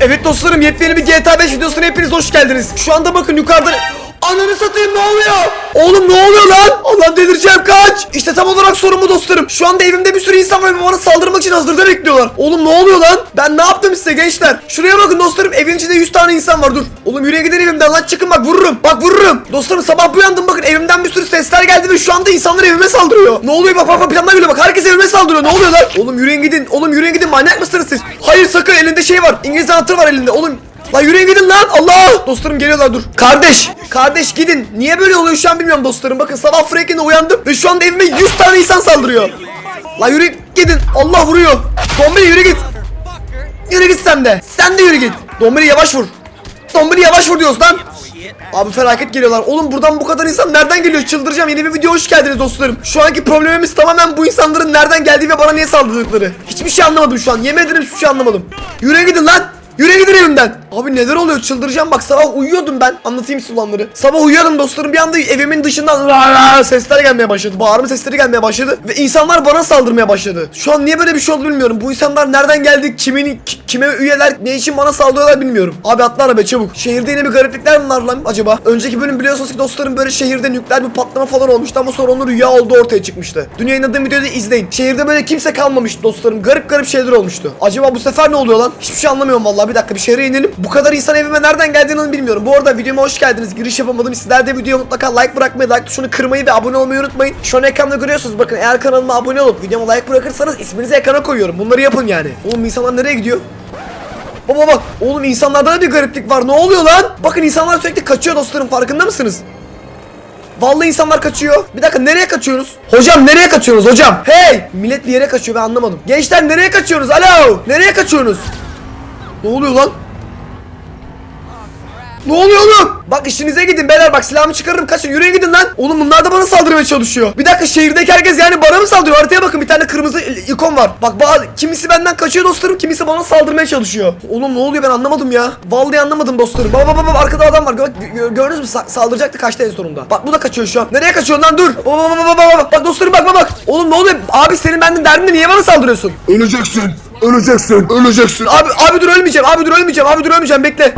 Evet dostlarım yepyeni bir GTA 5 videosuna hepiniz hoş geldiniz. Şu anda bakın yukarıda... Ananı satayım ne oluyor? Oğlum ne oluyor lan? Allah delireceğim kaç. İşte tam olarak sorun bu dostlarım. Şu anda evimde bir sürü insan var ve bana saldırmak için hazırda bekliyorlar. Oğlum ne oluyor lan? Ben ne yaptım size gençler? Şuraya bakın dostlarım evin içinde 100 tane insan var dur. Oğlum yürüye gidin evimden lan çıkın bak vururum. Bak vururum. Dostlarım sabah uyandım bakın evimden bir sürü sesler geldi ve şu anda insanlar evime saldırıyor. Ne oluyor bak bak bak planlar geliyor bak herkes evime saldırıyor ne oluyor lan? Oğlum yürüyün gidin. Oğlum yürüyün gidin manyak mısınız siz? Hayır sakın elinde şey var. İngiliz anahtarı var elinde. Oğlum Lan yürüyün gidin lan Allah Dostlarım geliyorlar dur Kardeş Kardeş gidin Niye böyle oluyor şu an bilmiyorum dostlarım Bakın sabah Franklin'de uyandım Ve şu anda evime 100 tane insan saldırıyor Lan yürü gidin Allah vuruyor Dombili yürü git Yürü git sen de Sen de yürü git Dombili yavaş vur Dombili yavaş vur diyoruz lan Abi felaket geliyorlar. Oğlum buradan bu kadar insan nereden geliyor? Çıldıracağım. Yeni bir video hoş geldiniz dostlarım. Şu anki problemimiz tamamen bu insanların nereden geldiği ve bana niye saldırdıkları. Hiçbir şey anlamadım şu an. Yemin ederim hiçbir şey anlamadım. Yürüye gidin lan. Yürüye gidin evimden. Abi neler oluyor çıldıracağım bak sabah uyuyordum ben. Anlatayım size olanları. Sabah uyuyordum dostlarım bir anda evimin dışından sesler gelmeye başladı. Bağırma sesleri gelmeye başladı. Ve insanlar bana saldırmaya başladı. Şu an niye böyle bir şey oldu bilmiyorum. Bu insanlar nereden geldi? Kimin, ki- kime üyeler? Ne için bana saldırıyorlar bilmiyorum. Abi atla araba çabuk. Şehirde yine bir gariplikler mi var lan acaba? Önceki bölüm biliyorsunuz ki dostlarım böyle şehirde nükleer bir patlama falan olmuştu ama sonra onun rüya olduğu ortaya çıkmıştı. Dün yayınladığım videoyu da izleyin. Şehirde böyle kimse kalmamıştı dostlarım. Garip garip şeyler olmuştu. Acaba bu sefer ne oluyor lan? Hiçbir şey anlamıyorum vallahi. Bir dakika bir şehre inelim. Bu kadar insan evime nereden geldiğini bilmiyorum. Bu arada videoma hoş geldiniz. Giriş yapamadım. Sizler de videoya mutlaka like bırakmayı, like tuşunu kırmayı ve abone olmayı unutmayın. Şu an ekranda görüyorsunuz. Bakın eğer kanalıma abone olup videoma like bırakırsanız isminizi ekrana koyuyorum. Bunları yapın yani. Oğlum insanlar nereye gidiyor? Baba bak oğlum insanlarda da bir gariplik var. Ne oluyor lan? Bakın insanlar sürekli kaçıyor dostlarım. Farkında mısınız? Vallahi insanlar kaçıyor. Bir dakika nereye kaçıyorsunuz? Hocam nereye kaçıyorsunuz hocam? Hey! Millet bir yere kaçıyor ben anlamadım. Gençler nereye kaçıyorsunuz? Alo! Nereye kaçıyorsunuz? Ne oluyor lan? Ne oluyor oğlum? Bak işinize gidin beyler bak silahımı çıkarırım kaçın yürüyün gidin lan. Oğlum bunlar da bana saldırmaya çalışıyor. Bir dakika şehirdeki herkes yani bana mı saldırıyor? Haritaya bakın bir tane kırmızı ikon var. Bak bazı kimisi benden kaçıyor dostlarım kimisi bana saldırmaya çalışıyor. Oğlum ne oluyor ben anlamadım ya. Vallahi anlamadım dostlarım. Baba baba baba arkada adam var. Gör, gö- gördünüz mü? Sa- saldıracaktı kaçtı en sonunda. Bak bu da kaçıyor şu an. Nereye kaçıyorsun lan dur. Baba baba baba baba. Bak dostlarım bak bak bak. Oğlum ne oluyor? Abi senin benden derdin? Niye bana saldırıyorsun? Öleceksin. Öleceksin. Öleceksin. Abi abi dur ölmeyeceğim. Abi dur ölmeyeceğim. Abi dur ölmeyeceğim. Bekle.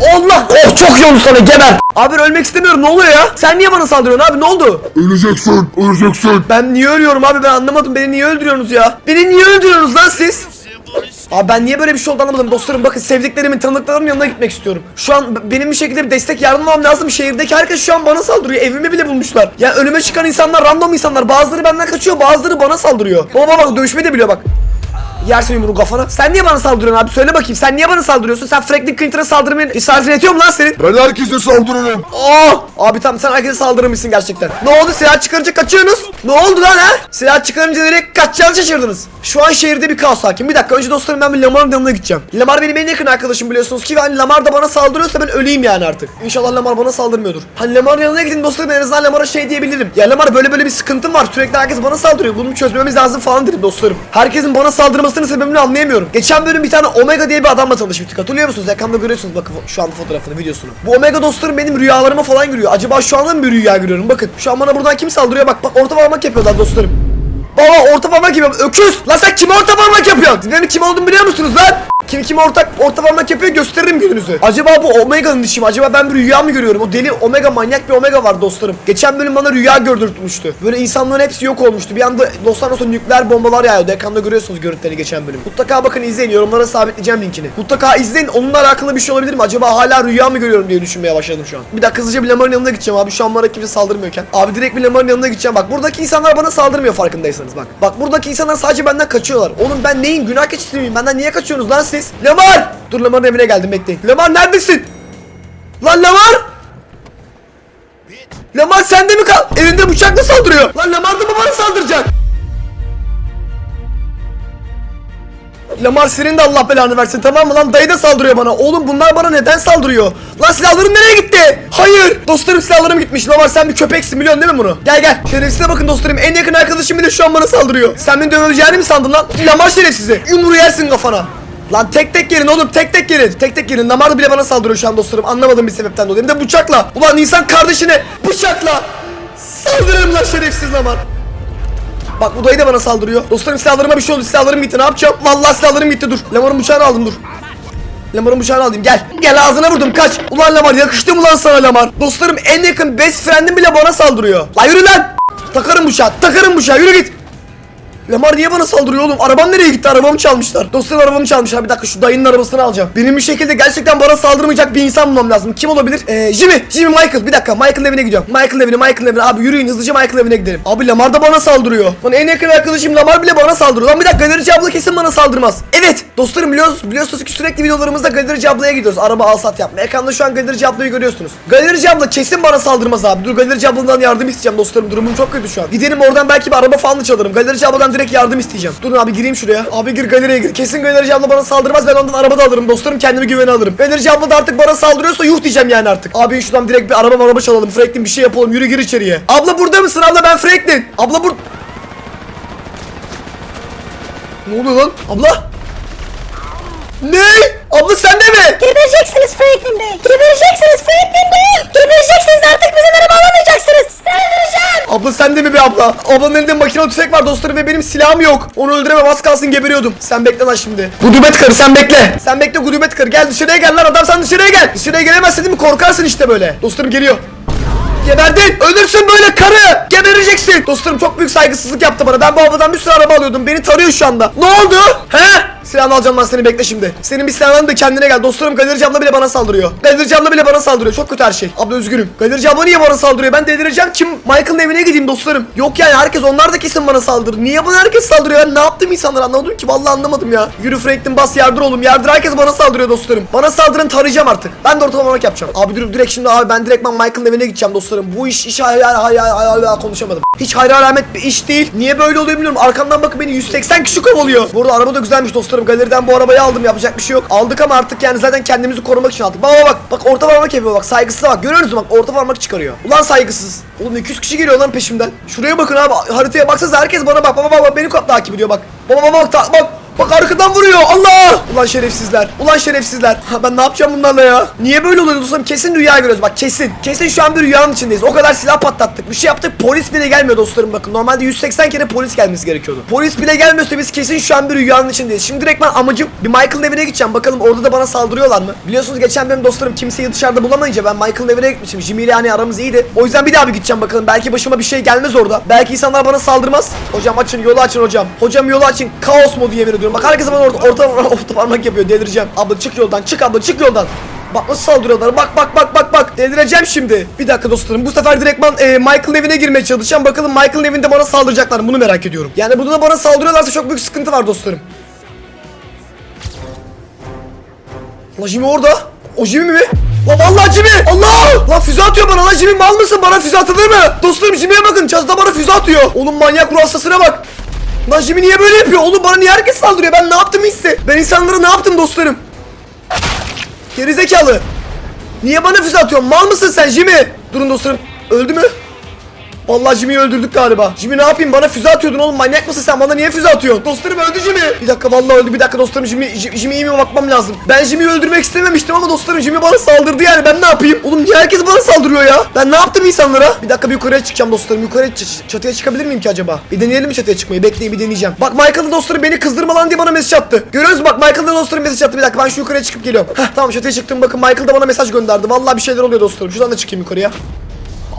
Allah! Oh çok iyi oldu sana geber. Abi ölmek istemiyorum. Ne oluyor ya? Sen niye bana saldırıyorsun abi? Ne oldu? Öleceksin. Öleceksin. Ben niye ölüyorum abi? Ben anlamadım. Beni niye öldürüyorsunuz ya? Beni niye öldürüyorsunuz lan siz? Abi ben niye böyle bir şey oldu anlamadım dostlarım bakın sevdiklerimin tanıdıklarımın yanına gitmek istiyorum. Şu an benim bir şekilde bir destek yardım almam lazım. Şehirdeki herkes şu an bana saldırıyor. Evimi bile bulmuşlar. Ya önüme çıkan insanlar random insanlar. Bazıları benden kaçıyor bazıları bana saldırıyor. Baba bak dövüşmeyi de biliyor bak. Yersin yumruğu kafana. Sen niye bana saldırıyorsun abi? Söyle bakayım. Sen niye bana saldırıyorsun? Sen Franklin Clinton'a saldırmaya cesaretin yetiyor mu lan senin? Ben herkese saldırırım. Aa! Abi tam sen herkese saldırmışsın gerçekten. Ne oldu? Silah çıkarınca kaçıyorsunuz. Ne oldu lan ha? Silah çıkarınca direkt kaçacağınızı şaşırdınız. Şu an şehirde bir kaos hakim. Bir dakika önce dostlarım ben bir Lamar'ın yanına gideceğim. Lamar benim en yakın arkadaşım biliyorsunuz ki. Hani Lamar da bana saldırıyorsa ben öleyim yani artık. İnşallah Lamar bana saldırmıyordur. Hani Lamar'ın yanına gidin dostlarım en azından Lamar'a şey diyebilirim. Ya Lamar böyle böyle bir sıkıntım var. Sürekli herkes bana saldırıyor. Bunu çözmemiz lazım falan dedim dostlarım. Herkesin bana saldırmasının sebebini anlayamıyorum. Geçen bölüm bir tane Omega diye bir adamla tanışmıştık. Hatırlıyor musunuz? Ekranda görüyorsunuz bakın şu anda fotoğrafını, videosunu. Bu Omega dostlarım benim rüyalarıma falan giriyor. Acaba şu anda mı bir rüya görüyorum? Bakın şu an bana buradan kim saldırıyor? Bak bak orta parmak yapıyorlar dostlarım. Baba orta parmak yapıyorum. Öküz! Lan sen kime orta parmak yapıyorsun? Benim kim olduğumu biliyor musunuz lan? Kim kime ortak orta parmak yapıyor gösteririm gününüzü. Acaba bu Omega'nın işi mi? Acaba ben bir rüya mı görüyorum? O deli Omega manyak bir Omega var dostlarım. Geçen bölüm bana rüya gördürtmüştü. Böyle insanların hepsi yok olmuştu. Bir anda dostlar nasıl nükleer bombalar yağıyordu. Ekranda görüyorsunuz görüntüleri geçen bölüm. Mutlaka bakın izleyin. Yorumlara sabitleyeceğim linkini. Mutlaka izleyin. Onunla alakalı bir şey olabilir mi? Acaba hala rüya mı görüyorum diye düşünmeye başladım şu an. Bir dakika hızlıca bir Lamar'ın yanına gideceğim abi. Şu an bana kimse saldırmıyorken. Abi direkt bir Lamar'ın yanına gideceğim. Bak buradaki insanlar bana saldırmıyor farkındaysanız bak. Bak buradaki insanlar sadece benden kaçıyorlar. Oğlum ben neyim? Günah keçisi miyim? Benden niye kaçıyorsunuz lan siz? Lamar! Dur Lamar'ın evine geldim bekleyin. Lamar neredesin? Lan Lamar! Lamar sende mi kal? Elinde bıçakla saldırıyor. Lan Lamar da mı bana saldıracak? Lamar senin de Allah belanı versin tamam mı lan dayı da saldırıyor bana Oğlum bunlar bana neden saldırıyor Lan silahlarım nereye gitti Hayır dostlarım silahlarım gitmiş Lamar sen bir köpeksin biliyorsun değil mi bunu Gel gel şerefsize bakın dostlarım en yakın arkadaşım bile şu an bana saldırıyor Sen beni dövebileceğini mi sandın lan Lamar şerefsizi yumruğu yersin kafana Lan tek tek gelin oğlum tek tek gelin Tek tek gelin Lamar bile bana saldırıyor şu an dostlarım Anlamadığım bir sebepten dolayı Hem de bıçakla Ulan insan kardeşine bıçakla Saldırırım lan şerefsiz Lamar Bak bu dayı da bana saldırıyor. Dostlarım silahlarıma bir şey oldu. Silahlarım gitti. Ne yapacağım? Vallahi silahlarım gitti. Dur. Lamar'ın bıçağını aldım dur. Lamar'ın bıçağını alayım gel. Gel ağzına vurdum kaç. Ulan Lamar yakıştı mı lan sana Lamar? Dostlarım en yakın best friend'im bile bana saldırıyor. Lan yürü lan. Takarım bıçağı takarım bıçağı yürü git. Lamar niye bana saldırıyor oğlum? Arabam nereye gitti? Arabamı çalmışlar. Dostlarım arabamı çalmışlar. Bir dakika şu dayının arabasını alacağım. Benim bir şekilde gerçekten bana saldırmayacak bir insan bulmam lazım. Kim olabilir? Ee, Jimmy. Jimmy Michael. Bir dakika. Michael'ın evine gidiyorum. Michael'ın evine, Michael'ın evine. Abi yürüyün hızlıca Michael'ın evine gidelim. Abi Lamar da bana saldırıyor. Lan en yakın arkadaşım Lamar bile bana saldırıyor. Lan bir dakika Galerici abla kesin bana saldırmaz. Evet. Dostlarım biliyorsunuz, biliyorsunuz ki sürekli videolarımızda Galerici ablaya gidiyoruz. Araba al sat yapma. Ekranda şu an Galerici ablayı görüyorsunuz. Galerici abla kesin bana saldırmaz abi. Dur Galerici abladan yardım isteyeceğim dostlarım. Durumum çok kötü şu an. Gidelim oradan belki bir araba falan çalarım. Galerici abladan direkt yardım isteyeceğim. Durun abi gireyim şuraya. Abi gir galeriye gir. Kesin galerici abla bana saldırmaz. Ben ondan araba da alırım dostlarım. Kendimi güvene alırım. Galerici abla da artık bana saldırıyorsa yuh diyeceğim yani artık. Abi şuradan direkt bir araba araba çalalım. Franklin bir şey yapalım. Yürü gir içeriye. Abla burada mısın abla ben Franklin. Abla bur... Ne oluyor lan? Abla? Ne? Abla sen de mi? Gebereceksiniz Franklin Bey. Gebereceksiniz Franklin Bey. Gebereceksiniz artık bizim araba alamayacaksınız. Saldıracağım. Abla sen de mi be abla? Ablanın elinde makine tüfek var dostlarım ve benim silahım yok. Onu öldüremem az kalsın geberiyordum. Sen bekle lan şimdi. Gudubet karı sen bekle. Sen bekle gudubet karı. Gel dışarıya gel lan adam sen dışarıya gel. Dışarıya gelemezsin değil mi? Korkarsın işte böyle. Dostlarım geliyor. Geberdin. Ölürsün böyle karı. Gebereceksin. Dostlarım çok büyük saygısızlık yaptı bana. Ben bu abladan bir sürü araba alıyordum. Beni tarıyor şu anda. Ne oldu? He? Silahını alacağım lan seni bekle şimdi. Senin bir silahını da kendine gel. Dostlarım Galerici abla bile bana saldırıyor. Galerici abla bile bana saldırıyor. Çok kötü her şey. Abla üzgünüm. Galerici abla niye bana saldırıyor? Ben delireceğim. Kim? Michael'ın evine gideyim dostlarım. Yok yani herkes onlar da kesin bana saldırır. Niye bana herkes saldırıyor? Ben ne yaptım insanlar anlamadım ki. Vallahi anlamadım ya. Yürü Franklin bas yardır oğlum. Yardır herkes bana saldırıyor dostlarım. Bana saldırın tarayacağım artık. Ben de ortalamak yapacağım. Abi dur direkt şimdi abi ben direkt ben Michael'ın evine gideceğim dostlarım. Bu iş iş hayal hayal hayal hayal konuşamadım. Hiç hayra alamet bir iş değil. Niye böyle oluyor bilmiyorum. Arkamdan bakın beni 180 kişi kovalıyor. Bu arada araba da güzelmiş dostlarım. Galeriden bu arabayı aldım. Yapacak bir şey yok. Aldık ama artık yani zaten kendimizi korumak için aldık. Bak bak bak. Orta parmak yapıyor bak. Saygısız bak. Görüyor musun bak orta parmak çıkarıyor. Ulan saygısız. Oğlum 200 kişi geliyor lan peşimden. Şuraya bakın abi. Haritaya baksanıza herkes bana bak. Bak bak. Beni takip ediyor bak. Bak bak bak. bak. Bak arkadan vuruyor Allah! Ulan şerefsizler. Ulan şerefsizler. Ha, ben ne yapacağım bunlarla ya? Niye böyle oluyor dostlarım? Kesin rüya görüyoruz bak kesin. Kesin şu an bir rüyanın içindeyiz. O kadar silah patlattık. Bir şey yaptık. Polis bile gelmiyor dostlarım bakın. Normalde 180 kere polis gelmesi gerekiyordu. Polis bile gelmiyorsa biz kesin şu an bir rüyanın içindeyiz. Şimdi direkt ben amacım bir Michael'ın evine gideceğim. Bakalım orada da bana saldırıyorlar mı? Biliyorsunuz geçen benim dostlarım kimseyi dışarıda bulamayınca ben Michael'ın evine gitmişim. Jimmy ile hani aramız iyiydi. O yüzden bir daha bir gideceğim bakalım. Belki başıma bir şey gelmez orada. Belki insanlar bana saldırmaz. Hocam açın yolu açın hocam. Hocam yolu açın. Kaos modu yemin ediyorum. Bak herkes bana orta, orta, orta parmak yapıyor. Delireceğim. Abla çık yoldan. Çık abla çık yoldan. Bak nasıl saldırıyorlar. Bak bak bak bak bak. Delireceğim şimdi. Bir dakika dostlarım. Bu sefer direktman e, Michael'ın evine girmeye çalışacağım. Bakalım Michael'ın evinde bana saldıracaklar mı? Bunu merak ediyorum. Yani burada da bana saldırıyorlarsa çok büyük sıkıntı var dostlarım. La Jimmy orada. O Jimmy mi? La vallahi Jimmy. Allah! La füze atıyor bana. La Jimmy mal mısın? Bana füze atılır mı? Dostlarım Jimmy'ye bakın. Çatıda bana füze atıyor. Oğlum manyak ruh hastasına bak. Jimmy niye böyle yapıyor? Oğlum bana niye herkes saldırıyor? Ben ne yaptım hisse? Ben insanlara ne yaptım dostlarım? Gerizekalı. Niye bana füze atıyorsun? Mal mısın sen Jimmy? Durun dostlarım. Öldü mü? Vallahi Jimmy'yi öldürdük galiba. Jimmy ne yapayım? Bana füze atıyordun oğlum. Manyak mısın sen? Bana niye füze atıyorsun? Dostlarım öldü Jimmy. Bir dakika vallahi öldü. Bir dakika dostlarım Jimmy, J- Jimmy'ye mi bakmam lazım? Ben Jimmy'yi öldürmek istememiştim ama dostlarım Jimmy bana saldırdı yani. Ben ne yapayım? Oğlum niye herkes bana saldırıyor ya? Ben ne yaptım insanlara? Bir dakika bir yukarıya çıkacağım dostlarım. Yukarı çatıya çıkabilir miyim ki acaba? Bir deneyelim mi çatıya çıkmayı? Bekleyin bir deneyeceğim. Bak Michael'ın dostları beni kızdırma lan diye bana mesaj attı. Görüyor musun? Bak Michael'ın dostları mesaj attı. Bir dakika ben şu yukarıya çıkıp geliyorum. Heh, tamam çatıya çıktım. Bakın Michael da bana mesaj gönderdi. Vallahi bir şeyler oluyor dostlarım. Şuradan da çıkayım yukarıya.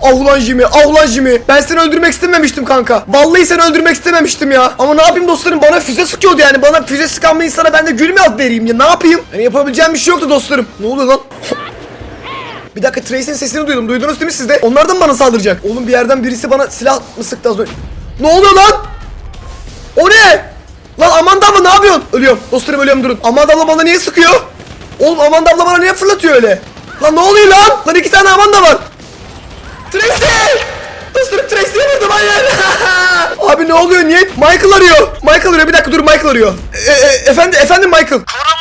Ah ulan Jimmy, ah ulan Jimmy. Ben seni öldürmek istememiştim kanka. Vallahi seni öldürmek istememiştim ya. Ama ne yapayım dostlarım bana füze sıkıyordu yani. Bana füze sıkan bir insana ben de gül mü vereyim ya ne yapayım? Yani yapabileceğim bir şey yoktu dostlarım. Ne oluyor lan? Bir dakika Trace'in sesini duydum. Duydunuz değil mi siz de? Onlar mı bana saldıracak? Oğlum bir yerden birisi bana silah mı sıktı az önce? Ne oluyor lan? O ne? Lan Amanda abla ne yapıyorsun? Ölüyorum. Dostlarım ölüyorum durun. Amanda abla bana niye sıkıyor? Oğlum Amanda abla bana niye fırlatıyor öyle? Lan ne oluyor lan? Lan iki tane Amanda var. Tracy! Dostlarım Tracy'ye vurdum hayır. Abi ne oluyor niye? Michael arıyor. Michael arıyor bir dakika dur Michael arıyor. E, e, efendim efendim Michael. Karımı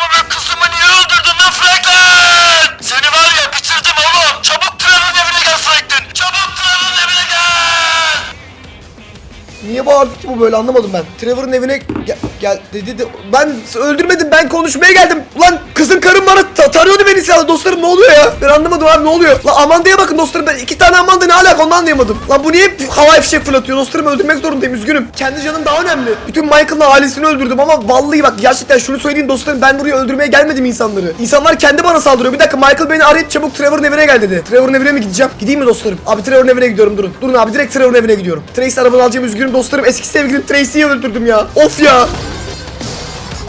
böyle anlamadım ben. Trevor'ın evine gel, gel dedi de ben öldürmedim ben konuşmaya geldim. Ulan kızım karım bana ta- Ta tarıyordu beni silahla dostlarım ne oluyor ya? Ben anlamadım abi ne oluyor? Lan Amanda'ya bakın dostlarım ben iki tane Amanda ne alaka onu anlayamadım. Lan bu niye havai fişek fırlatıyor dostlarım öldürmek zorundayım üzgünüm. Kendi canım daha önemli. Bütün Michael'ın ailesini öldürdüm ama vallahi bak gerçekten şunu söyleyeyim dostlarım ben buraya öldürmeye gelmedim insanları. İnsanlar kendi bana saldırıyor. Bir dakika Michael beni arayıp çabuk Trevor'ın evine gel dedi. Trevor'ın evine mi gideceğim? Gideyim mi dostlarım? Abi Trevor'ın evine gidiyorum durun. Durun abi direkt Trevor'ın evine gidiyorum. Tracy arabanı alacağım üzgünüm dostlarım. Eski sevgilim Tracy'yi öldürdüm ya. Of ya.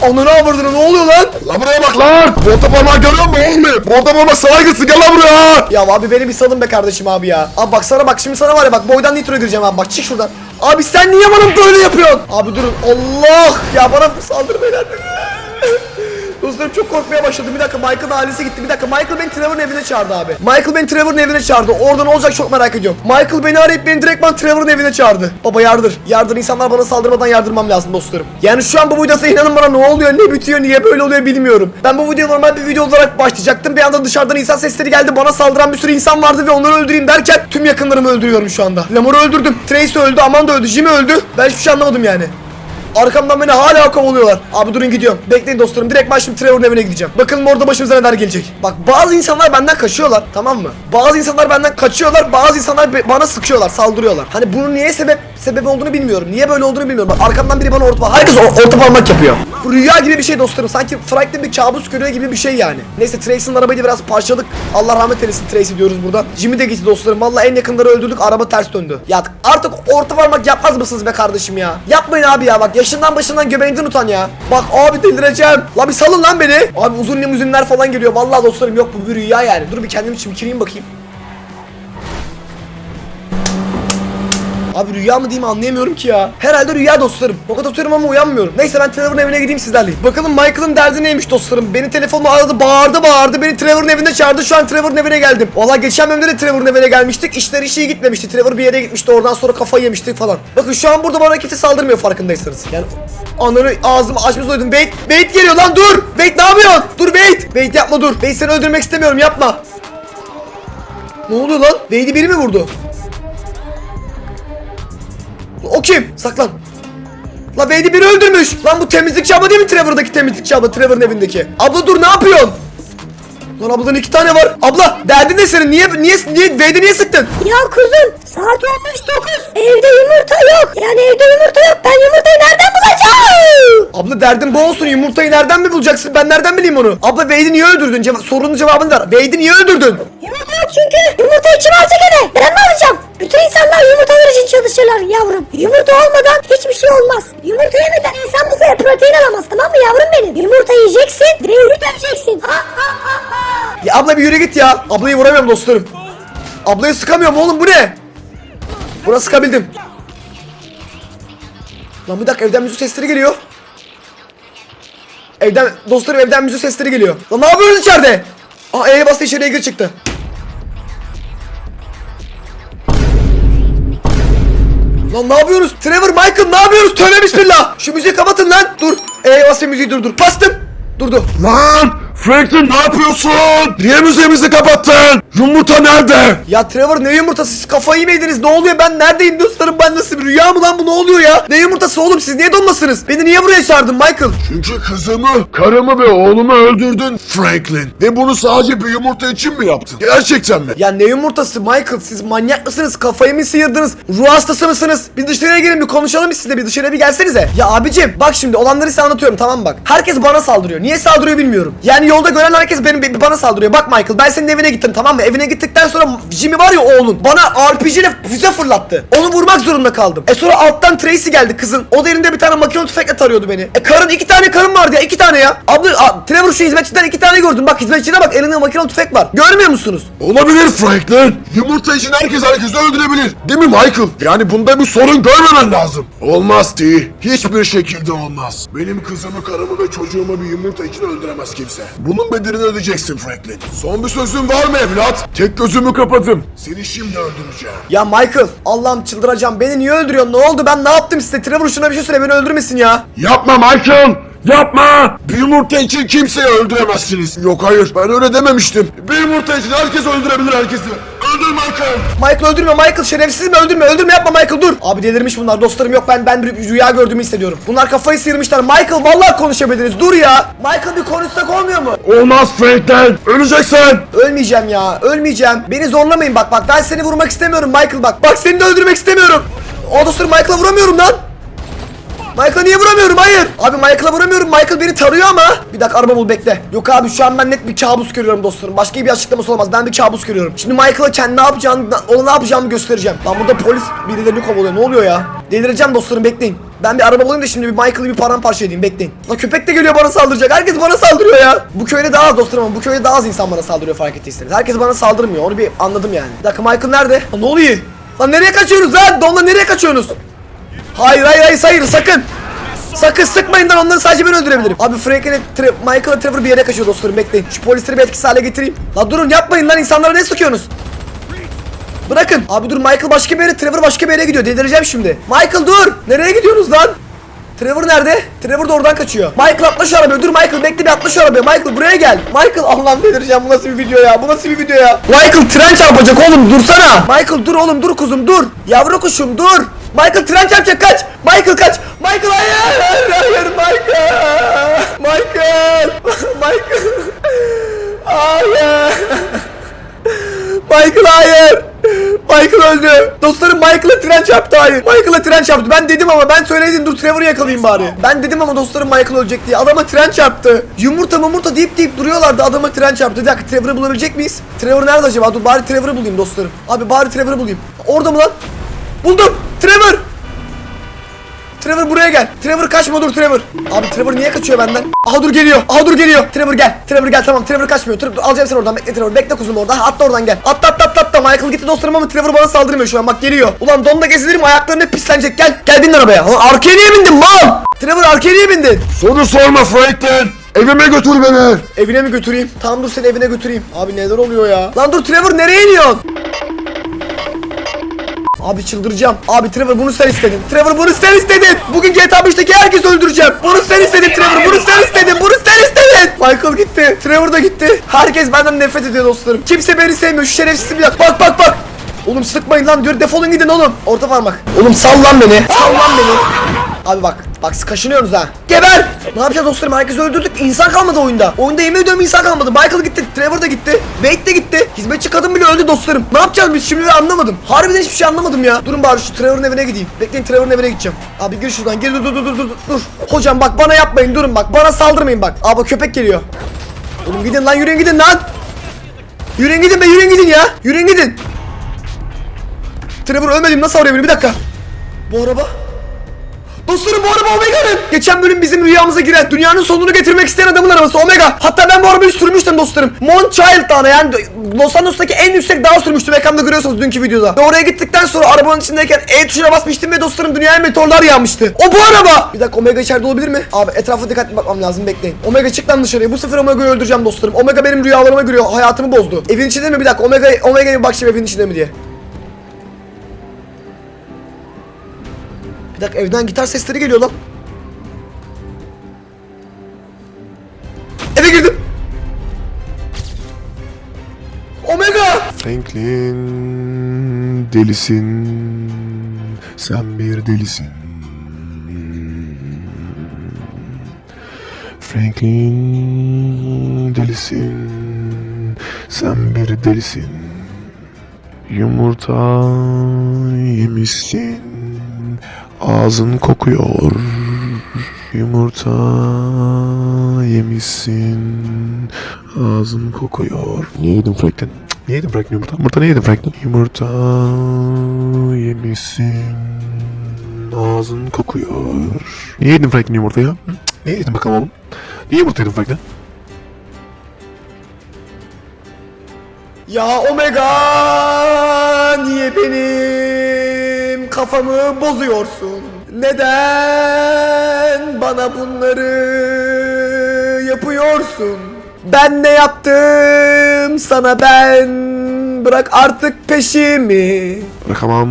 Ananı avradını ne oluyor lan? Lan buraya bak lan. Volta parmağı görüyor musun oğlum? Volta parmağı saygısı gel lan buraya. Ya abi beni bir salın be kardeşim abi ya. Abi bak sana bak şimdi sana var ya bak boydan nitro gireceğim abi bak çık şuradan. Abi sen niye bana böyle yapıyorsun? Abi durun Allah ya bana saldırmayın artık. Dostlarım çok korkmaya başladım. Bir dakika Michael'ın ailesi gitti. Bir dakika Michael beni Trevor'ın evine çağırdı abi. Michael beni Trevor'ın evine çağırdı. Orada ne olacak çok merak ediyorum. Michael beni arayıp beni direktman Trevor'ın evine çağırdı. Baba yardır. Yardır insanlar bana saldırmadan yardırmam lazım dostlarım. Yani şu an bu videoda inanın bana ne oluyor ne bitiyor niye böyle oluyor bilmiyorum. Ben bu videoya normal bir video olarak başlayacaktım. Bir anda dışarıdan insan sesleri geldi. Bana saldıran bir sürü insan vardı ve onları öldüreyim derken tüm yakınlarımı öldürüyorum şu anda. Lamor'u öldürdüm. Tracy öldü. Amanda öldü. Jimmy öldü. Ben hiçbir şey anlamadım yani. Arkamdan beni hala kovalıyorlar. Abi durun gidiyorum. Bekleyin dostlarım. Direkt ben şimdi Trevor'ın evine gideceğim. Bakalım orada başımıza neler gelecek. Bak bazı insanlar benden kaçıyorlar. Tamam mı? Bazı insanlar benden kaçıyorlar. Bazı insanlar bana sıkıyorlar. Saldırıyorlar. Hani bunun niye sebep sebebi olduğunu bilmiyorum. Niye böyle olduğunu bilmiyorum. Bak arkamdan biri bana orta Herkes orta parmak yapıyor. Bu rüya gibi bir şey dostlarım. Sanki Franklin bir kabus görüyor gibi bir şey yani. Neyse Tracy'nin arabayı biraz parçaladık. Allah rahmet eylesin Tracy diyoruz buradan. Jimmy de gitti dostlarım. Vallahi en yakınları öldürdük. Araba ters döndü. Ya artık orta parmak yapmaz mısınız be kardeşim ya? Yapmayın abi ya bak yaşından başından göbeğinden utan ya. Bak abi delireceğim. La bir salın lan beni. Abi uzun limuzinler falan geliyor. Vallahi dostlarım yok bu bir rüya yani. Dur bir kendimi çimkireyim bakayım. Abi rüya mı diyeyim anlayamıyorum ki ya. Herhalde rüya dostlarım. Fakat atıyorum ama uyanmıyorum. Neyse ben Trevor'ın evine gideyim sizlerle. Bakalım Michael'ın derdi neymiş dostlarım. Beni telefonla aradı bağırdı bağırdı. Beni Trevor'ın evine çağırdı. Şu an Trevor'ın evine geldim. Valla geçen bölümde de Trevor'ın evine gelmiştik. İşler işi iyi gitmemişti. Trevor bir yere gitmişti. Oradan sonra kafayı yemiştik falan. Bakın şu an burada bana kimse saldırmıyor farkındaysanız. Yani ananı ağzımı açmış doydum. Wait, wait geliyor lan dur. Wait ne yapıyorsun? Dur wait. Wait yapma dur. Wait seni öldürmek istemiyorum yapma. Ne oluyor lan? Wade'i biri mi vurdu? O kim? Saklan. La Wade'i biri öldürmüş. Lan bu temizlikçi abla değil mi Trevor'daki temizlikçi abla? Trevor'ın evindeki. Abla dur ne yapıyorsun? Lan abladan iki tane var. Abla derdin ne senin? Niye niye niye Wade'i niye sıktın? Ya kuzum saat olmuş 9. Evde yumurta yok. Yani evde yumurta yok. Ben yumurtayı nereden bulacağım? Abla derdin bu olsun. Yumurtayı nereden mi bulacaksın? Ben nereden bileyim onu? Abla Wade'i niye öldürdün? Ceva sorunun cevabını ver. Wade'i niye öldürdün? Yumurta yok çünkü. Yumurtayı kim alacak eve? Ben mi alacağım? Bütün insanlar yumurtalar için çalışırlar yavrum. Yumurta olmadan hiçbir şey olmaz. Yumurta yemeden insan bu kadar Ya abla bir yürü git ya. Ablayı vuramıyorum dostlarım. Ablayı sıkamıyorum oğlum bu ne? Buna sıkabildim. Lan bir dakika evden müzik sesleri geliyor. Evden dostlarım evden müzik sesleri geliyor. Lan ne yapıyoruz içeride? Aa E'ye bastı içeriye gir çıktı. Lan ne yapıyoruz? Trevor, Michael ne yapıyoruz? Tövbe bismillah. Şu müziği kapatın lan. Dur. E'ye bastı müziği durdur. Bastım. Durdu. Lan Franklin ne yapıyorsun? Niye müziğimizi kapattın? Yumurta nerede? Ya Trevor ne yumurtası? Siz kafayı mı yediniz? Ne oluyor? Ben neredeyim dostlarım? Ben nasıl bir rüya mı lan bu? Ne oluyor ya? Ne yumurtası oğlum? Siz niye donmasınız? Beni niye buraya çağırdın Michael? Çünkü kızımı, karımı ve oğlumu öldürdün Franklin. Ve bunu sadece bir yumurta için mi yaptın? Gerçekten mi? Ya ne yumurtası Michael? Siz manyak mısınız? Kafayı mı sıyırdınız? Ruh hastası mısınız? Bir dışarıya gelin bir konuşalım biz sizle bir dışarıya bir gelsenize. Ya abicim bak şimdi olanları size anlatıyorum tamam bak? Herkes bana saldırıyor. Niye saldırıyor bilmiyorum. Yani yolda gören herkes benim bana saldırıyor Bak Michael ben senin evine gittim tamam mı evine gittikten sonra Jimmy var ya oğlun bana RPG ile füze fırlattı Onu vurmak zorunda kaldım E sonra alttan Tracy geldi kızın O da elinde bir tane makinalı tüfekle tarıyordu beni E karın iki tane karın vardı ya iki tane ya Abla a, Trevor şu hizmetçiden iki tane gördüm bak hizmetçine bak elinde makinalı tüfek var Görmüyor musunuz Olabilir Franklin. Yumurta için herkes herkesi öldürebilir. Değil mi Michael? Yani bunda bir sorun görmemen lazım. Olmaz T. Hiçbir şekilde olmaz. Benim kızımı, karımı ve çocuğumu bir yumurta için öldüremez kimse. Bunun bedelini ödeyeceksin Franklin. Son bir sözün var mı evlat? Tek gözümü kapadım. Seni şimdi öldüreceğim. Ya Michael Allah'ım çıldıracağım beni niye öldürüyorsun ne oldu ben ne yaptım size Trevor şuna bir şey söyle beni öldürmesin ya Yapma Michael! Yapma! Bir yumurta için kimseyi öldüremezsiniz. Yok hayır ben öyle dememiştim. Bir yumurta için herkes öldürebilir herkesi. Öldür Michael. Michael öldürme Michael şerefsiz mi öldürme öldürme yapma Michael dur. Abi delirmiş bunlar dostlarım yok ben ben bir rüya gördüğümü hissediyorum. Bunlar kafayı sıyırmışlar. Michael vallahi konuşabiliriz dur ya. Michael bir konuşsak olmuyor mu? Olmaz Franklin. Öleceksin. Ölmeyeceğim ya ölmeyeceğim. Beni zorlamayın bak bak ben seni vurmak istemiyorum Michael bak. Bak seni de öldürmek istemiyorum. O dostlarım Michael'a vuramıyorum lan. Michael'a niye vuramıyorum? Hayır. Abi Michael'a vuramıyorum. Michael beni tarıyor ama. Bir dakika araba bul bekle. Yok abi şu an ben net bir kabus görüyorum dostlarım. Başka bir açıklaması olmaz. Ben bir kabus görüyorum. Şimdi Michael'a kendi ne yapacağını, ona ne yapacağımı göstereceğim. Lan burada polis birilerini kovalıyor. Ne oluyor ya? Delireceğim dostlarım bekleyin. Ben bir araba bulayım da şimdi bir Michael'ı bir paramparça edeyim bekleyin. La köpek de geliyor bana saldıracak. Herkes bana saldırıyor ya. Bu köyde daha az dostlarım ama bu köyde daha az insan bana saldırıyor fark ettiyseniz. Herkes bana saldırmıyor. Onu bir anladım yani. Bir dakika Michael nerede? Lan ne oluyor? Lan nereye kaçıyorsunuz lan? Donla nereye kaçıyorsunuz? Hayır hayır hayır hayır sakın. Sakın sıkmayın lan onları sadece ben öldürebilirim. Abi Frank'in Tre Michael'la Trevor bir yere kaçıyor dostlarım bekleyin. Şu polisleri bir etkisiz hale getireyim. La durun yapmayın lan insanlara ne sıkıyorsunuz? Bırakın. Abi dur Michael başka bir yere Trevor başka bir yere gidiyor. Delireceğim şimdi. Michael dur. Nereye gidiyorsunuz lan? Trevor nerede? Trevor da oradan kaçıyor. Michael atla şu arabaya. Dur Michael bekle bir atla şu arabaya. Michael buraya gel. Michael Allah'ım delireceğim. Bu nasıl bir video ya? Bu nasıl bir video ya? Michael tren çarpacak oğlum. Dursana. Michael dur oğlum dur kuzum dur. Yavru kuşum dur. Michael tren çarpacak kaç. Michael kaç. Michael hayır hayır hayır Michael. Michael. Michael. Hayır. Michael hayır. Michael öldü. Dostlarım Michael'a tren çarptı hayır. Michael'a tren çarptı. Ben dedim ama ben söyledim dur Trevor'ı yakalayayım bari. Ben dedim ama dostlarım Michael ölecek diye. Adama tren çarptı. Yumurta yumurta deyip deyip duruyorlardı. Adama tren çarptı. Bir dakika Trevor'ı bulabilecek miyiz? Trevor nerede acaba? Dur bari Trevor'ı bulayım dostlarım. Abi bari Trevor'ı bulayım. Orada mı lan? Buldum. Trevor. Trevor buraya gel. Trevor kaçma dur Trevor. Abi Trevor niye kaçıyor benden? Aha dur geliyor. Aha dur geliyor. Trevor gel. Trevor gel tamam. Trevor kaçmıyor. Trevor alacağım seni oradan. Bekle Trevor. Bekle kuzum orada. Atla oradan gel. Atla atla atla atla. Michael gitti dostlarım ama Trevor bana saldırmıyor şu an. Bak geliyor. Ulan donda gezilirim ayaklarım hep pislenecek. Gel. Gel bin arabaya. Lan arkaya niye bindin mal? Trevor arkaya niye bindin? Soru sorma Franklin. Evime götür beni. Evine mi götüreyim? Tamam dur seni evine götüreyim. Abi neler oluyor ya? Lan dur Trevor nereye iniyorsun? Abi çıldıracağım. Abi Trevor bunu sen istedin. Trevor bunu sen istedin. Bugün GTA 5'teki herkesi öldüreceğim. Bunu sen istedin Trevor. Bunu sen istedin. Bunu sen istedin. Michael gitti. Trevor da gitti. Herkes benden nefret ediyor dostlarım. Kimse beni sevmiyor. Şu şerefsiz bir bak. Bak bak. Oğlum sıkmayın lan diyor. Defolun gidin oğlum. Orta parmak. Oğlum sal lan beni. Sal lan beni. Abi bak. Bak kaşınıyorsunuz ha. Geber. Ne yapacağız dostlarım? Herkesi öldürdük. İnsan kalmadı oyunda. Oyunda yemin ediyorum insan kalmadı. Michael gitti. Trevor da gitti. Wade de gitti. Hizmetçi kadın bile öldü dostlarım. Ne yapacağız biz şimdi anlamadım. Harbiden hiçbir şey anlamadım ya. Durun bari şu Trevor'ın evine gideyim. Bekleyin Trevor'ın evine gideceğim. Abi gir şuradan. Gir dur dur dur dur dur. dur. Hocam bak bana yapmayın durun bak. Bana saldırmayın bak. Abi köpek geliyor. Oğlum gidin lan yürüyün gidin lan. Yürüyün gidin be yürüyün gidin ya. Yürüyün gidin. Trevor ölmedim nasıl arıyor bir dakika. Bu araba. Dostlarım bu araba Omega'nın. Geçen bölüm bizim rüyamıza giren dünyanın sonunu getirmek isteyen adamın arabası Omega. Hatta ben bu arabayı sürmüştüm dostlarım. Mont Child Dağı'na yani Los Santos'taki en yüksek dağa sürmüştüm. Ekranda görüyorsunuz dünkü videoda. Ve oraya gittikten sonra arabanın içindeyken E tuşuna basmıştım ve dostlarım dünyaya meteorlar yağmıştı. O bu araba. Bir dakika Omega içeride olabilir mi? Abi etrafa dikkatli bakmam lazım bekleyin. Omega çık lan dışarıya. Bu sefer Omega'yı öldüreceğim dostlarım. Omega benim rüyalarıma giriyor. Hayatımı bozdu. Evin içinde mi? Bir dakika Omega Omega'ya bak şimdi evin içinde mi diye. Bir dakika evden gitar sesleri geliyor lan. Eve girdim. Omega! Franklin delisin. Sen bir delisin. Franklin delisin. Sen bir delisin. Yumurta yemişsin. Ağzın kokuyor. Yumurta yemişsin. Ağzın kokuyor. Niye yedin Franklin? Niye yedin Franklin yumurta? Yumurta niye yedin Franklin? Yumurta yemişsin. Ağzın kokuyor. Niye yedin Franklin yumurta ya? Hı? Niye yedin bakalım oğlum? Niye yumurta yedin Franklin? Ya Omega niye benim kafamı bozuyorsun? Neden bana bunları yapıyorsun? Ben ne yaptım sana ben? Bırak artık peşimi. Bırakamam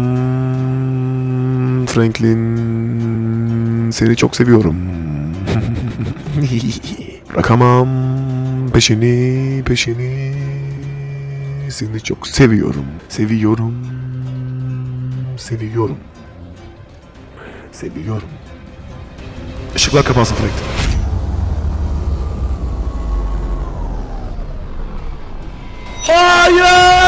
Franklin. Seni çok seviyorum. Bırakamam peşini peşini. Seni çok seviyorum. Seviyorum seviyorum. Seviyorum. Işıklar kapansın Frank. Hayır!